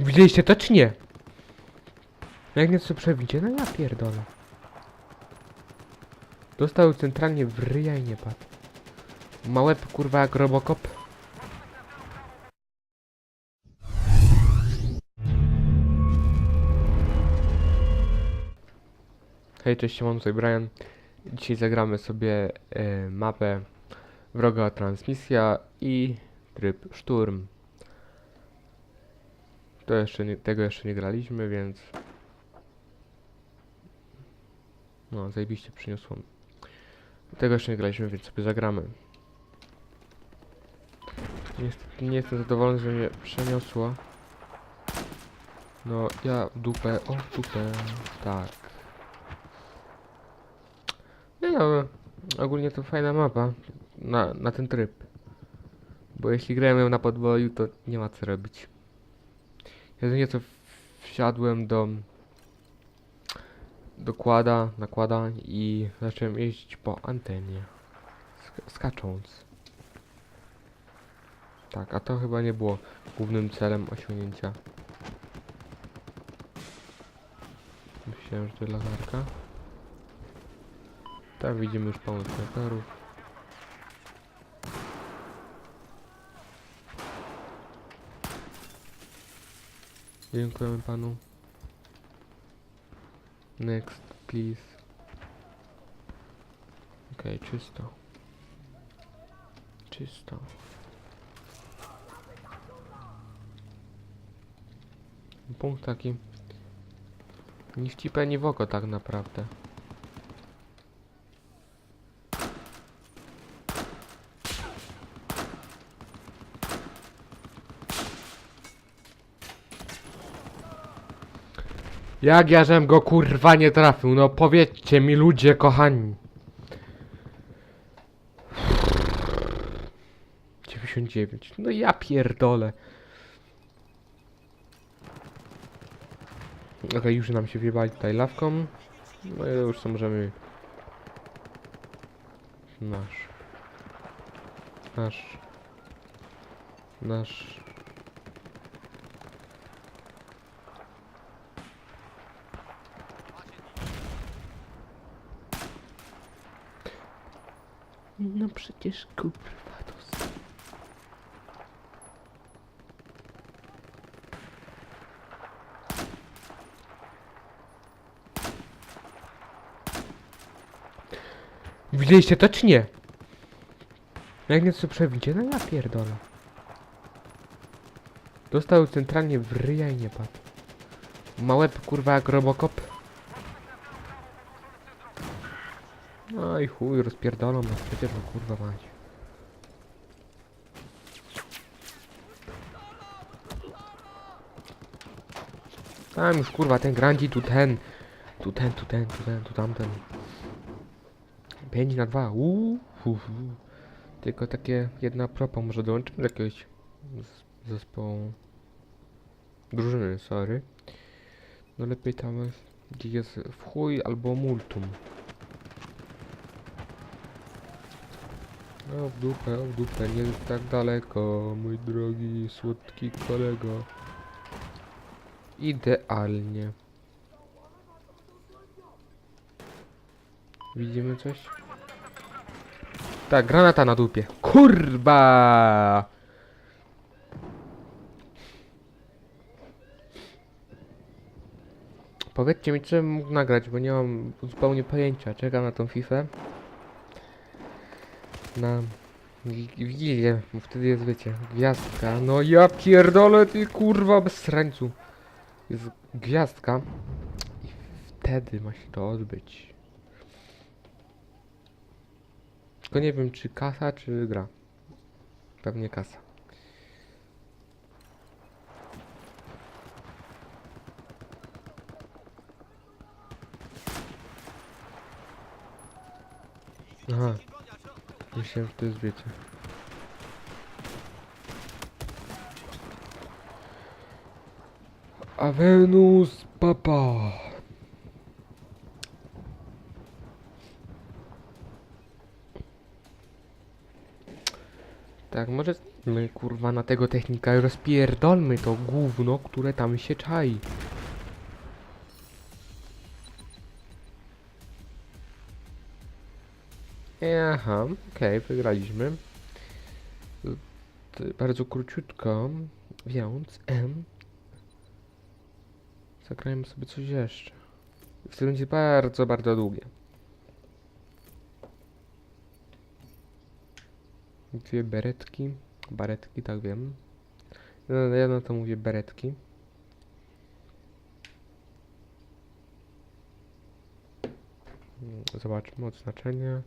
Widzieliście to czy nie? Jak nieco przebicie, no ja pierdolę. Dostał centralnie w ryja i nie padł. Ma łeb kurwa jak Robocop. Hej, cześć, siemam, tutaj Brian. Dzisiaj zagramy sobie e, mapę Wroga Transmisja i tryb Szturm. To jeszcze nie, tego jeszcze nie graliśmy, więc... No, zajebiście przyniosło. Tego jeszcze nie graliśmy, więc sobie zagramy. Niestety nie jestem zadowolony, że mnie przeniosło. No, ja w dupę, o w dupę, tak. Nie no, ogólnie to fajna mapa na, na ten tryb. Bo jeśli grałem ją na podwoju, to nie ma co robić. Jedynie co wsiadłem do dokłada, nakłada i zacząłem jeździć po antenie. Sk skacząc. Tak, a to chyba nie było głównym celem osiągnięcia. Myślałem, że to latarka. Tak, widzimy już pomoc latarów. Dziękujemy panu. Next, please. Okej, czysto. Czysto. Punkt taki. Ni w cipę, w oko tak naprawdę. Jak ja żem go kurwa nie trafił, no powiedzcie mi ludzie kochani. 99, no ja pierdolę. Okej, już nam się wjebali tutaj lawką. No i już co możemy... Nasz. Nasz. Nasz. No przecież kurwa to Widzieliście to czy nie? Jak nieco przebicie, no ja pierdolę. Dostał centralnie w ryja i nie padł. Ma łeb kurwa jak Robocop. No i chuj, rozpierdolą nas przecież, no kurwa mać. Tam już kurwa ten grandzi, tu ten. Tu ten, tu ten, tu ten, tu tamten. 5 na 2, uuu. Tylko takie jedna propa może dołączymy do jakiegoś zespołu. Drużyny, sorry. No lepiej tam gdzie jest w chuj albo multum. O w dupę, o w dupę, nie tak daleko, mój drogi, słodki kolego. Idealnie. Widzimy coś? Tak, granata na dupie. Kurwa! Powiedzcie mi, czy mógł nagrać, bo nie mam zupełnie pojęcia. Czekam na tą FIFA. Na wi- Wigilię, bo wtedy jest, wiecie, gwiazdka. No ja pierdolę, ty kurwa, bez srańcu. Jest gwiazdka. I wtedy ma się to odbyć. Tylko nie wiem, czy kasa, czy gra. Pewnie kasa. Aha. Myślałem, że to jest, wiecie. Avenus Papa. Tak, może My kurwa na tego technika rozpierdolmy to gówno, które tam się czai. Aha, okej, wygraliśmy. To Bardzo króciutko, więc em, zagrajmy sobie coś jeszcze. To będzie bardzo, bardzo długie. Dwie beretki. Baretki, tak wiem. Ja, ja na to mówię beretki. Zobaczmy odznaczenie.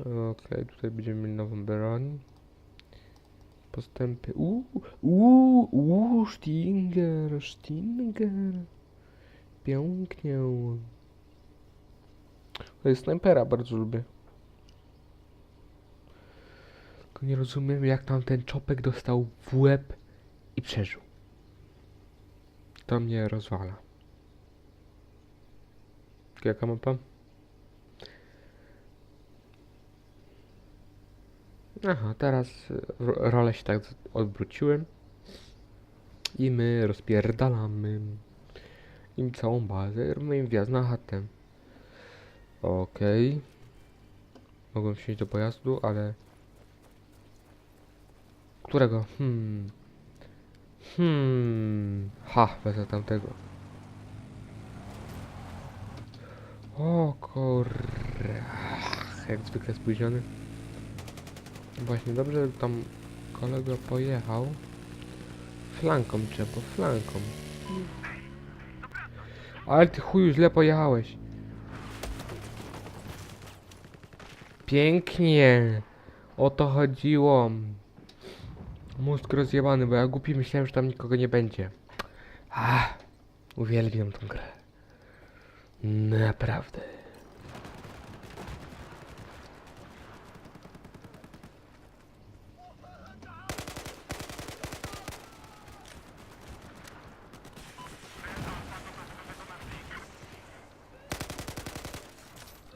Okej, tutaj będziemy mieli nową broń. Postępy. Uuu, uuu, uuu, Stinger, Stinger. Pięknie. To jest snajpera, bardzo lubię. Tylko nie rozumiem, jak tam ten czopek dostał w łeb i przeżył. To mnie rozwala. Jaka mapa? Aha, teraz ro- role się tak odwróciły. I my rozpierdalamy im całą bazę, robimy im wjazd na chatę. Okej. Mogłem wsiąść do pojazdu, ale... Którego? Hmm. Hmm. Ha, wezmę tamtego. O kurwa. Jak zwykle spóźniony. Właśnie, dobrze tam kolega pojechał. Flanką trzeba, flanką. Ale ty chuju źle pojechałeś. Pięknie. O to chodziło. Mózg rozjebany, bo ja głupi myślałem, że tam nikogo nie będzie. Uwielbiam tą grę. Naprawdę.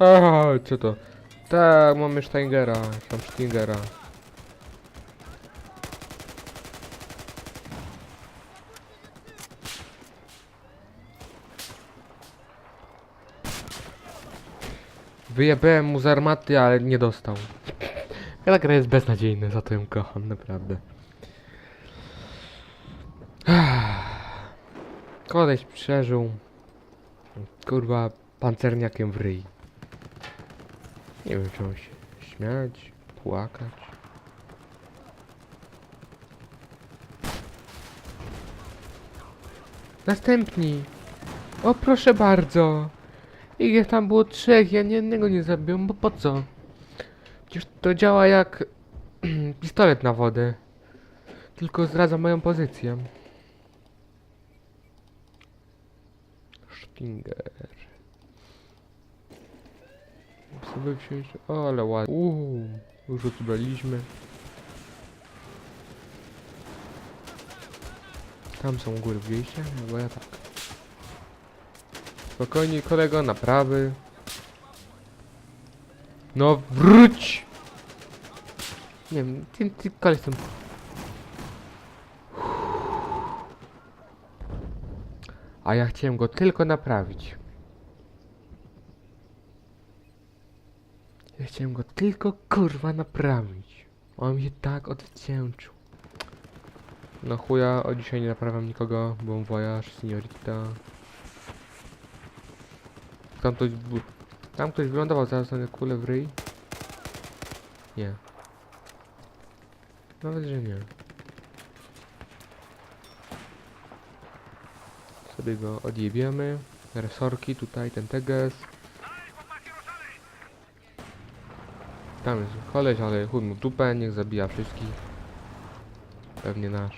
Aha, co to? Tak, mamy Steingera, tam Stingera. Wyjebałem mu z armaty, ale nie dostał. Ta gra jest beznadziejna, za to ją kocham, naprawdę. Koleś przeżył. Kurwa, pancerniakiem w ryj. Nie wiem, czy mam się śmiać, płakać. Następni. O, proszę bardzo. Ich tam było trzech, ja nie jednego nie zabiłem, bo po co? Przecież to działa jak pistolet na wodę. Tylko zdradza moją pozycję. Stinger. Sobie wziąć. O, ale ładnie. Uuu, już odbraliśmy. Tam są góry wyjścia, no bo ja tak. Spokojnie, kolego, naprawy. No, wróć! Nie wiem, ty, ty koleś tam... A ja chciałem go tylko naprawić. Ja chciałem go tylko kurwa naprawić. On mi się tak odwdzięczył. No chuja, o dzisiaj nie naprawiam nikogo, bo voyage, seniorita. Tam ktoś, tam ktoś wylądował, zaraz na kulę w ryj. Nie. Nawet, że nie. Sobie go odjebiemy. Resorki, tutaj ten teges. Tam jest koleś, ale chuj mu dupę, niech zabija wszystkich. Pewnie nasz.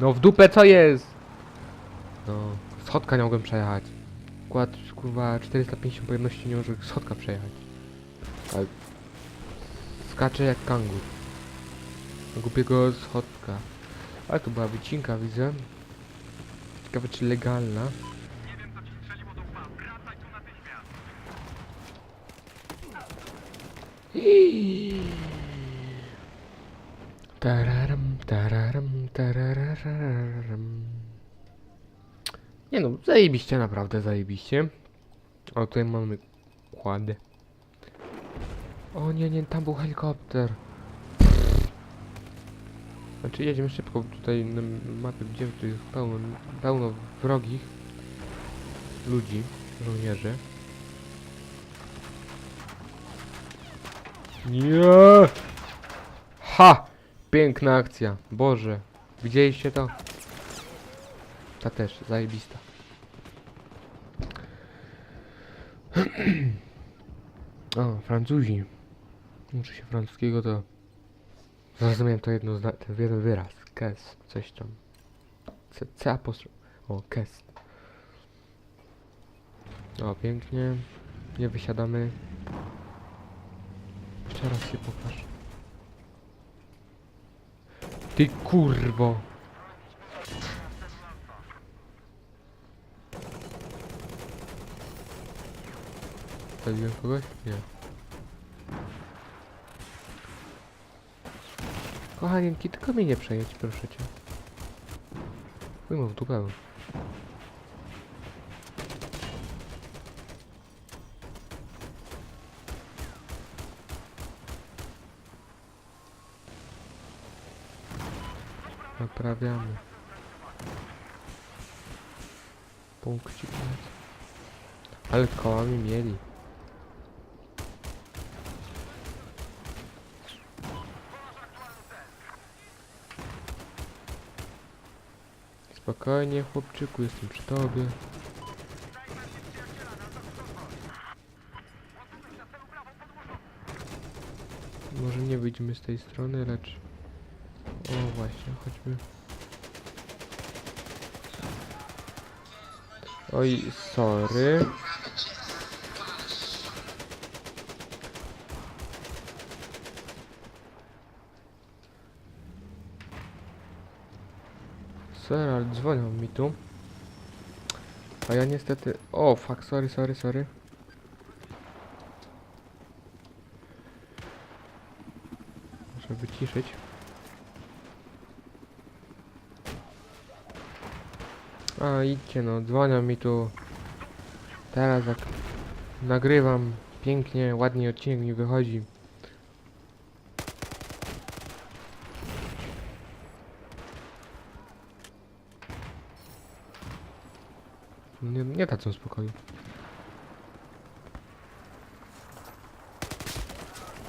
No w dupę co jest? No, schodka nie mogłem przejechać. Kład, kurwa, 450 pojemności nie może schodka przejechać. Ale... Skacze jak kangur. Głupiego schodka. Ale to była wycinka, widzę. Ciekawe czy legalna. Tararam, tararam, tarararam. Nie no, zajebiście, naprawdę zajebiście. O, tutaj mamy kładę. O nie, nie, tam był helikopter. Znaczy jedziemy szybko, tutaj na mapie gdzie tu jest pełno, pełno wrogich ludzi, żołnierzy. Nie! Ha! Piękna akcja. Boże. Widzieliście to? Ta też, zajebista. o, Francuzi. Uczy się francuskiego to... Zrozumiałem to jedno zna... ten jeden wyraz. Kes. Coś tam. C, C apostrof. O, kes. O, pięknie. Nie wysiadamy. Jeszcze raz się pokaż. Ty kurwo! Zabiłem kogoś? Nie. Kochanienki, tylko mnie nie przejedź, proszę cię. Pójmę w dupę. Naprawiamy. Punkcik. Ale kołami mieli. Spokojnie, chłopczyku, jestem przy tobie. Może nie wyjdziemy z tej strony, lecz... O właśnie, chodźmy. Oj, sorry. Ale dzwonią mi tu. A ja niestety... O, fuck, sorry, sorry, sorry. A idźcie no, dzwonią mi tu. Teraz jak nagrywam pięknie, ładnie odcinek mi wychodzi. Nie, nie dadzą spokoju.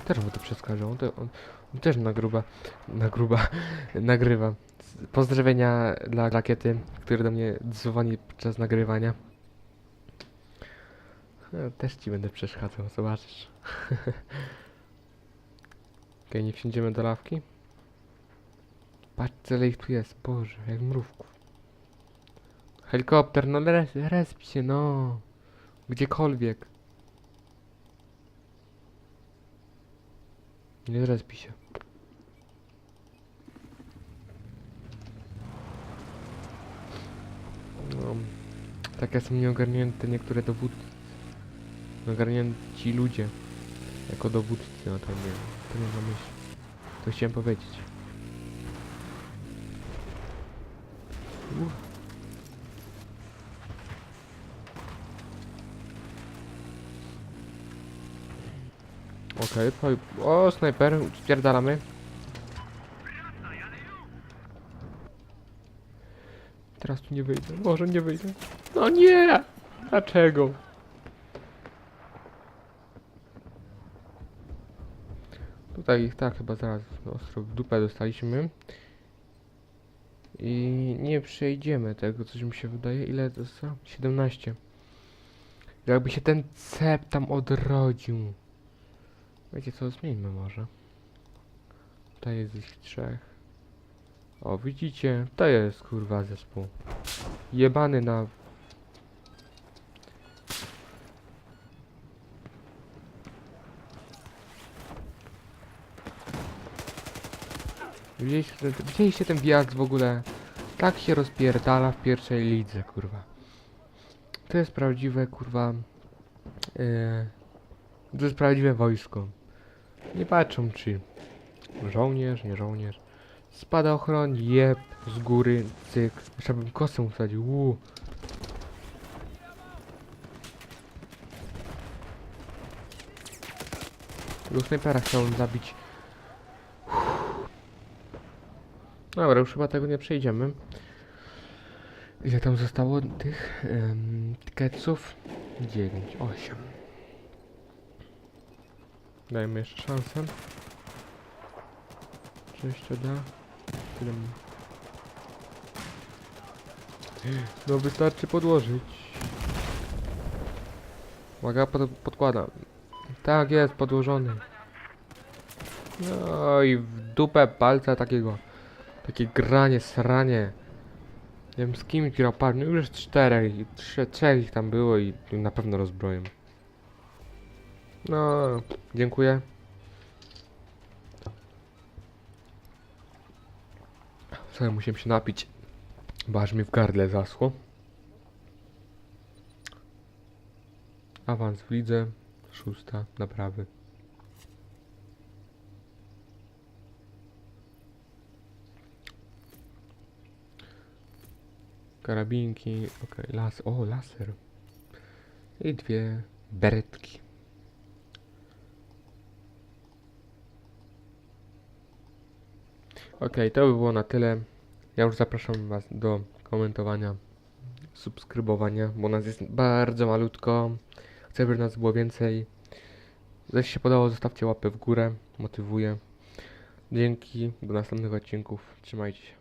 Też mu to przeskaże, on, on, on też nagruba, nagruba, nagrywa. Pozdrowienia dla rakiety, który do mnie dzwoni podczas nagrywania. No, też ci będę przeszkadzał, zobaczysz. Okej, nie wsiądziemy do lawki. Patrz, ile ich tu jest, Boże, jak mrówków. Helikopter, no res, resp się, no. Gdziekolwiek. Nie respi się. No, takie są nieogarnięte niektóre dowódcy. Ogarnięci ludzie. Jako dowódcy, no to nie, to nie na myśl. To chciałem powiedzieć. Uff. Okej, okay, o snajper, spierdalamy. Teraz tu nie wyjdę, może nie wyjdę. No nie! Dlaczego? Tutaj ich tak chyba zaraz ostro w dupę dostaliśmy. I nie przejdziemy tego, coś mi się wydaje. Ile to jest? 17. Jakby się ten cep tam odrodził. Wiecie co, zmieńmy może. Tutaj jest ich trzech. O, widzicie? To jest kurwa zespół. Jebany na... Widzieliście ten, widzieliście ten wjazd w ogóle? Tak się rozpierdala w pierwszej lidze, kurwa. To jest prawdziwe, kurwa... Yy, to jest prawdziwe wojsko. Nie patrzą czy żołnierz, nie żołnierz. Spadochron, jeb, z góry, cyk. Jeszcze bym kosę usadził, uuu. Tego snajpera chciałem zabić. Uff. Dobra, już chyba tego nie przejdziemy. Ile tam zostało tych um, tiketsów? 9, 8. Dajmy jeszcze szansę. Czy jeszcze da? No wystarczy podłożyć. Uwaga, pod, podkładam. Tak jest, podłożony. No i w dupę palca takiego. Takie granie, sranie. Nie wiem z kim grał par, no już czterech, i trze, trzech ich tam było i na pewno rozbroję. No, dziękuję. Sobie musiałem się napić, bo aż mi w gardle zaschło. Awans w lidze, szósta, naprawy. Karabinki, okej, las, o laser. I dwie beretki. Okej, to by było na tyle. Ja już zapraszam Was do komentowania, subskrybowania, bo nas jest bardzo malutko. Chcę, żeby nas było więcej. Jeśli się podobało, zostawcie łapę w górę, motywuje. Dzięki, do następnych odcinków. Trzymajcie się.